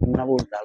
una vuelta.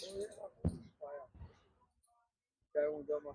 Thank you. cae 吗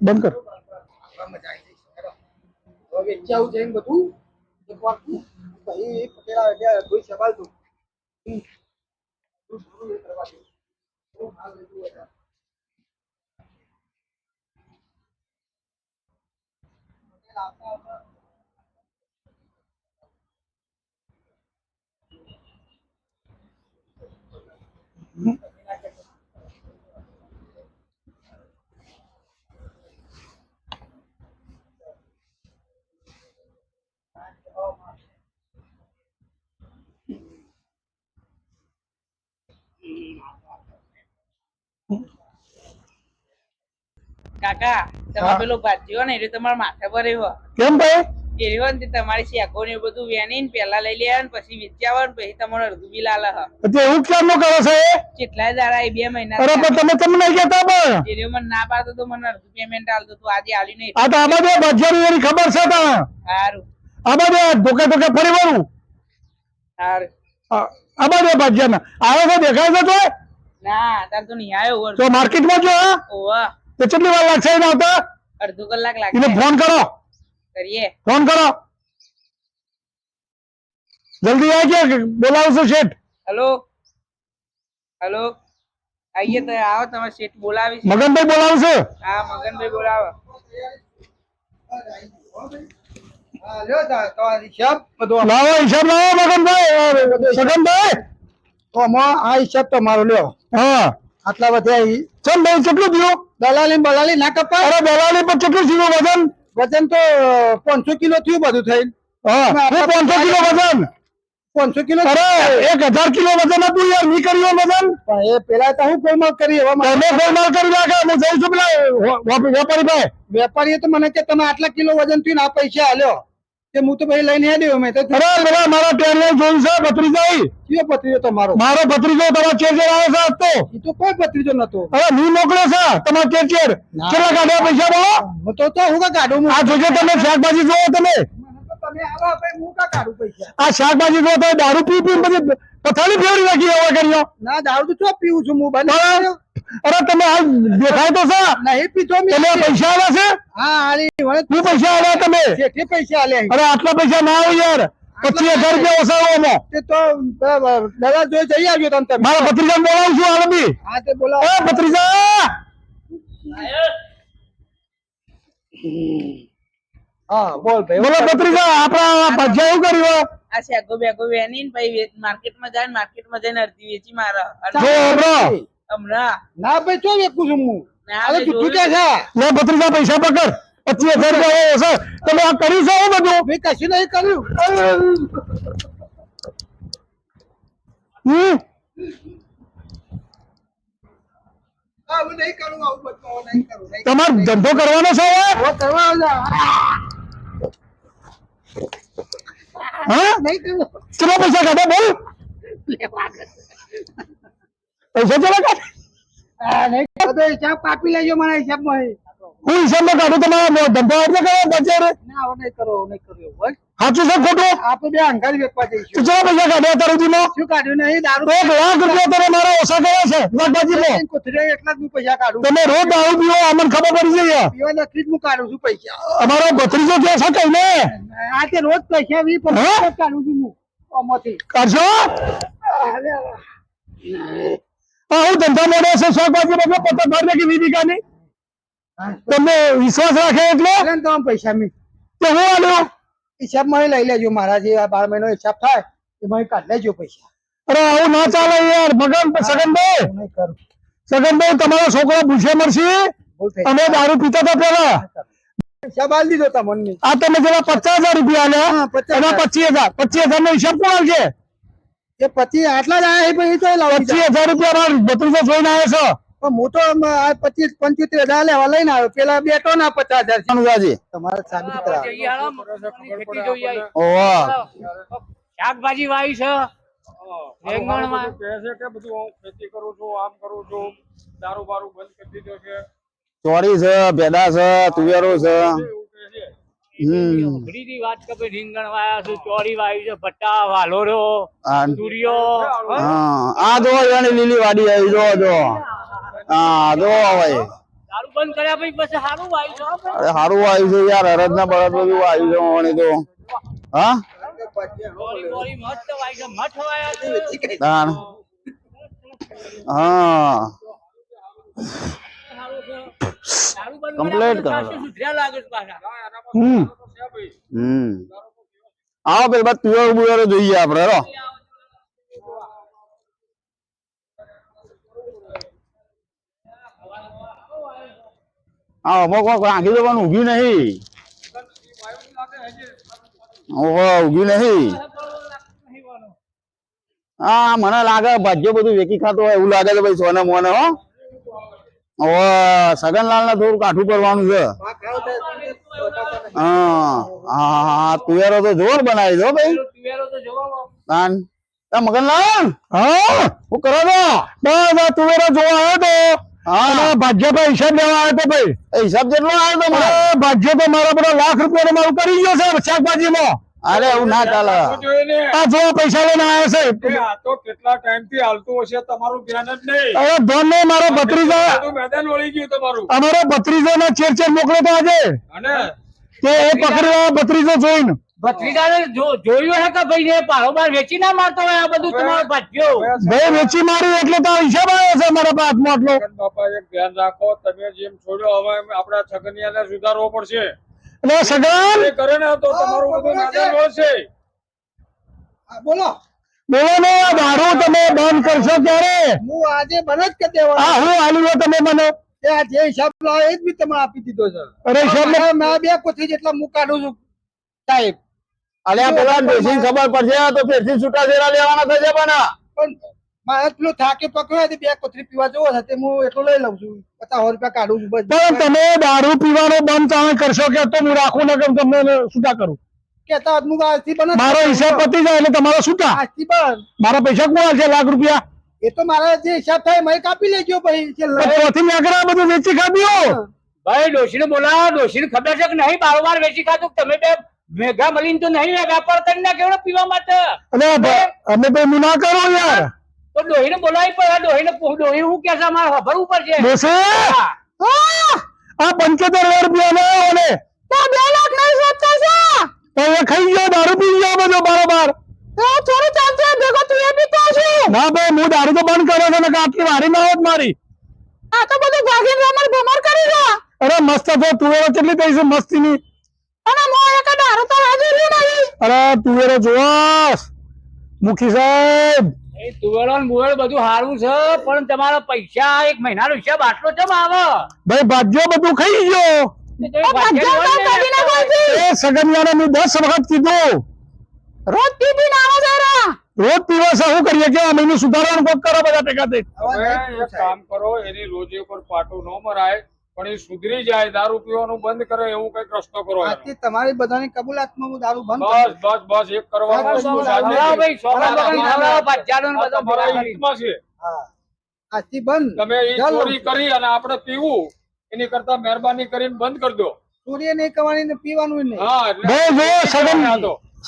બંધ કર. વેચાવું છે ને બધું એક તું કોઈ આવતા આવતા કાકા તમે. પેલો ભાજ્યો ને એટલે તમારા માથે પર કેમ ભાઈ એ તે તમારી શેકો ને બધું વેની પેલા લઈ લેવાનું પછી વેચ્યા પછી તમારો અડધું બિલ આલે હ એવું કેમ નો કરો છો એ? કેટલાય દાડા એ બે મહિના અરે પણ તમે કેમ નહીં કહેતા પણ. એ મને ના પાડતો તો મને અડધું પેમેન્ટ આલતો તું આજે આલી નહીં. આ તો આ બધે ભજીયાની એની ખબર છે તને સારું આ બધે ધોકે ધોકે ફરી વળું. સારું આ આ બધે ભજીયાના આવે છે દેખાય છે તો ના તાર તો નહીં આવ્યો તો માર્કેટમાં જો હા? ઓવા. તો કેટલી વાર લાગશે આવતા? અડધો કલાક લાગે ફોન કરો. કરીએ. ફોન કરો. જલ્દી આવી બોલાવશો બોલાવશું શેઠ? હેલો? હેલો? આઈએ તો આવો તમે શેઠ બોલાવી મગનભાઈ બોલાવશે હા મગનભાઈ બોલાવો. હા લ્યો તા તમારો હિસાબ બધો લાવો હિસાબ લાવો મગનભાઈ. સગનભાઈ તો આ હિસાબ મારો લ્યો. હા. આટલા બધા ઈ ભાઈ કેટલું થયું? દલાલી બલાલી ના કપાય? અરે દલાલી પર કેટલું થયું વજન વજન તો પાંચસો કિલો થયું બધું થઈને. પાંચસો કિલો વજન. પાંચસો કિલો અરે એક હજાર કિલો વજન હતું યારની કર્યું વજન. પણ એ પેલા તો હું ગોલમાલ કરી હવે તમે કરી નાખે હું છું પેલા વેપારી ભાઈ વેપારીએ તો મને કે તમે આટલા કિલો વજન થયું ને આ પૈસા આલ્યો. તે હું તો ભાઈ લઈને હેડ્યો મેં તો અરે પેલા મારા ટેરિયર જોયું છે ભત્રીજાઈ કયો ભત્રીજો તમારો? મારો ભત્રીજો તમારો ચેરચેર આવે છે તો. એ તો કોઈ ભત્રીજો નતો. અરે હું મોકલો છે તમારો ચેરચેર કેટલા કાઢ્યા પૈસા બોલો? હું તો તો હું કા કાઢું આ જોજો તમે શાકભાજી જોવો તમે. તમે હું કા કાઢું પૈસા? આ શાકભાજી જો તો દારૂ પી પી પછી પથારી ફેરી નાખી એવા કર્યો. ના દારૂ તો ચો પીવું છું હું બંધ. કર્યો. અરે તમે હાલ દેખાય તો સા નહીં પીતો મેં. તમે પૈસા આવ્યા છે? હા આલી વળે તું પૈસા આવ્યા તમે? શેઠે પૈસા આલે અરે આટલા પૈસા ના આવે યાર. પચીસ હજાર રૂપિયા ઓછાવામાં તે તો દાદા જોઈ જઈ આવ્યો તમ તમે. મારા ભત્રીજા બોલાવું છું હાલ બી હા તે બોલાવો. એ ભત્રીજા! હા બોલ ભાઈ બોલો ભત્રીજા આપણા ભજીયા એવું કર્યું આ શેકો ગોબે વેની ને પછી માર્કેટમાં જાય માર્કેટમાં જઈને અડધી વેચી મારા. જો હમણાં. ના ભાઈ તો વેકું છું હું? ના, અરે જુઠ્ઠું કે છે. લે ભત્રીજા પૈસા પકડ. પચીસ હજાર રૂપિયા છે તમે આ કર્યું છે બધું? મેં કશું નહીં કર્યું. હમ? તમારે ધંધો કરવાનો છે. હા કેટલા પૈસા કાઢે બોલ. પૈસા કેટલા કાઢે? હિસાબ કાપી લેજો મારા હિસાબમાં હું હિસાબમાં કાઢું તમારા ધંધા એટલે કરો ના હવે નહીં કરો નહીં કરો સાચું છે ખોટું? આપણે બે અંગાર વેચવા જઈશું. પૈસા કાઢ્યા સુધીમાં શું કાઢ્યું નહીં? દારૂ એક લાખ રૂપિયા તમે મારા ઓછા કર્યા છે શાકભાજીમાં? કોથળીએ એટલા જ હું પૈસા કાઢું. તમે રોજ દારૂ પીવો અમને ખબર પડી જાય પીવા નથી જ હું કાઢું છું પૈસા. અમારો ભત્રીજો કે છે કઈ ને? આ તે રોજ પૈસા વી પણ કાઢું છું હું આમાંથી. કરશો? હું ધંધા મોડે છે શાકભાજી બધો પત્તા ભરને કે વીસ વીઘાની તમને વિશ્વાસ રાખે એટલે? ને તમે પૈસા મી તો હું આલ્યો હિસાબમાં લઈ લેજો મારા જે આ બાર મહિનો હિસાબ થાય એમાં કાઢ લેજો પૈસા. અરે આવું ના ચાલે યાર ભગવાન સગનભાઈ. સગનભાઈ તમારો છોકરો ભૂસે મરશે. ભૂલ અમે દારૂ પીતા હતા પેલા હિસાબ આલી દીધો તમને આ તમે જેવા પચાસ હજાર રૂપિયા આલ્યા પચાસ એના પચીસ હજાર. પચીસ હજાર નો હિસાબ કોણ આવશે એ પછી આટલા જ આયા પછી તો પચીસ હજાર રૂપિયા મારો જોઈને આવ્યો છો? પણ હું આ પચીસ પંચોતેર હજાર લેવા લઈને આવ્યો. પેલા બેઠો ના પચાસ હજાર છે. તમારે સાબિત કરાવો જઈએ હાલો, મગફળીની ખેતી જોઈએ આઈ. ઓવા શાકભાજી વાવી છે. રીંગણમાં. કહે છે કે બધું હું ખેતી કરું છું આમ કરું છું દારૂ બારૂ બંધ કરી દીધો છે. ચોરી છે ભેડા છે તુવેરો છે. હમ. વાત કે રીંગણ વાયા છે ચોરી વાવી છે ભટ્ટા વાલોરો આ તુરિયો આ જો એની લીલી વાડી આવી જો જો. હા જો ભાઈ દારૂ બંધ કર્યા પછી સારું છે અરે સારું આવ્યું છે યાર અરજ ના બળદ બધું આવ્યું છે વણી તો. હા? વાયા હા. સારું કરો. હમ. હમ. આવો પેલા બાદ તુવેર બુવેરો જોઈએ આપડે રો હા અમુક વાર આંખી જવાનું ઊભી નહીં. ઓહો, ઊભી નહીં. હા, મને લાગે ભાગ્ય બધું વેકી ખાતો હોય, એવું લાગે છે ભાઈ સોને મોને, હો. ઓહો સગનલાલ ને થોડું કાઠું કરવાનું છે. હા હા તુવેરો તો જોર બનાવી દો ભાઈ. તાન મગનલાલ હા? હું કરો છો? બસ તુવેરો જોવા આવ્યો તો. હા. ભાગ્ય ભાઈ હિસાબ લેવા આવ્યો તો ભાઈ. હિસાબ જેટલો આવ્યો તો મારે. ભાગ્ય તો મારા બધા લાખ રૂપિયા મારું કરી ગયો છે શાકભાજીમાં. અરે એવું ના ચાલે. આ જો પૈસા લઈને આવ્યો છે. આ તો કેટલા ટાઈમથી હાલતું હશે તમારું ધ્યાન જ નહીં. અરે ધન નહીં મારો ભત્રીજા મેદાન વળી ગયું તમારું. અમારો ભત્રીજો ને ચેર ચેર મોકલ્યો તો આજે. અને? તે એ પકડ્યો ભત્રીજો જોઈને. ભત્રીજાને જો- જોયું હે કે ભાઈ ને પારોબાર વેચી ના મારતો હોય આ બધું તમારો ભાગ્યો. ભાઈ વેચી માર્યું એટલે તો હિસાબ આવ્યો છે મારા હાથમાં આટલો. બાપા એક ધ્યાન રાખો તમે જેમ છોડ્યો હવે આપણા છગનિયાને સુધારવો પડશે. એટલે સગન. એ કરે ને તો તમારું બધું મેદાન વળશે હા, બોલો. બોલો ને દારૂ તમે બંધ કરશો ક્યારે? હું આજે બને જ કરી દેવાનો. હું આલી તમે મને. આ જે હિસાબ લાવે એ જ બી તમે આપી દીધો છે. અરે હિસાબ મારા બે કોથળી જેટલા હું કાઢું છું. સાહેબ અલ્યા પેલા ડોસી ખબર પડશે તો ફેરથી છૂટા લેવાના થશે પણ મારે પેલું થાકે પકડ્યો તો બે કોથળી પીવા જવો સાથે હું એટલું લઈ લઉં છું. પચાસ રૂપિયા કાઢું છું બસ. પણ તમે દારૂ પીવાનો બંધ તમે કરશો કે તો હું રાખું ને કેમ તમને છૂટા કરું? કેતા હું આજથી બને મારો હિસાબ પતી જાય એટલે તમારો છૂટા આજથી બંધ મારા પૈસા કોણ છે લાખ રૂપિયા? એ તો મારા જે હિસાબ થાય મેં કાપી લેજો ભાઈ લાવે. બધું વેચી ખાધ્યું ભાઈ ડોશીને બોલાવો ડોશીને ખબર છે કે નહીં? બારોબાર વેચી ખાધું તમે બે ભેગા મળીને તો નહીં વેપાર કરી ના કેવડો પીવા માટે. અને ભ- અમે એમ ના કરો યાર. તો ડોહીને બોલાવી પડે ડોહીને ડોહી હું કે છે અમારે ખબર ઉપર છે. આ આ પંચોતેર હજાર રૂપિયા લે ઓલે બે લાખ નહીં છે? એ ખાઈ ગયો દારૂ પી ગયો બધો બારોબાર. થોડું ચાલશે ભેગો તું એ પીતો છું. ના ભાઈ હું દારૂ તો બંધ કર્યો છે ને આટલી વારી ના હોત મારી. આ તો બધું ભાગીને રમણ ભમર કરી અરે મસ્ત તો તુવેરો કેટલી થઈ છે મસ્તીની. અને મો એક દારૂ તો હાજર નહીં અરે તુવેરો જોસ મુખી સાહેબ એ તુવેરો ને બધું સારું છે પણ તમારા પૈસા એક મહિનાનો હિસાબ આટલો ચમ આવે? ભાઈ ભાગ્યો બધું ખાઈ ગયો. એ ને. સગનિયાને મેં દસ વખત કીધું. રોજ પી પીને આવે છે રોજ પીવા છે શું કરીએ કે આ મહિનો સુધારવાનું કોક કરો બધા ભેગા થઈ. કામ કરો એની રોજે ઉપર પાટો ન મરાય. પણ એ સુધરી જાય દારૂ પીવાનું બંધ કરે એવું કંઈક રસ્તો કરો આજથી તમારી બધાની કબૂલાતમાં હું દારૂ બંધ બસ બસ બસ એક કરવાનું છે. આજથી બંધ તમે એ ચોરી કરી અને આપણે પીવું એની કરતા મહેરબાની કરીને બંધ કરી દો સૂર્ય નહીં કરવાની ને પીવાનું નહીં હા એટલે.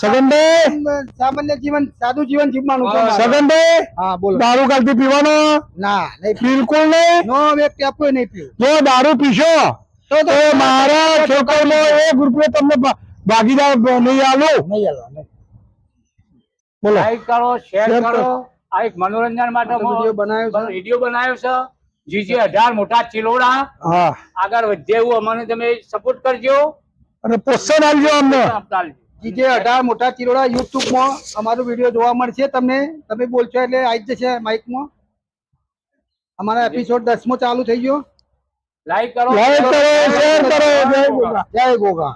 સગનભાઈ? સામાન્ય જીવન સાદું જીવન જીવવાનું છે સગનભાઈ હા બોલો. દારૂ કાલથી પીવાનો? ના નહીં બિલકુલ નહીં? નો વ્યક્તિ આપવું નહીં પીવું. જો દારૂ પીશો તો મારા છોકરામાં એક રૂપિયો તમને ભાગીદાર નહીં આલું. નહીં હાલો, બોલો. લાઈક કરો શેર શેર કરો. કરો. આ એક મનોરંજન માટે વીડિયો બનાવ્યો છે. વીડિયો બનાવ્યો છે. જીજી અઢાર મોટા ચિલોડા. હા. આગળ વધે એવું અમને તમે સપોર્ટ કરજો. અને પ્રોત્સાહન આપજો અમને. જીજે અઢાર મોટા ચિરોડા યુટ્યુબમાં અમારો વીડિયો જોવા મળશે તમને. તમે બોલશો એટલે આવી જ જશે માઇકમાં. અમારા એપિસોડ દસમો ચાલુ થઈ ગયો. લાઈક કરો. લાઈક કરો શેર કરો. જય ગોગા. જય ગોગા.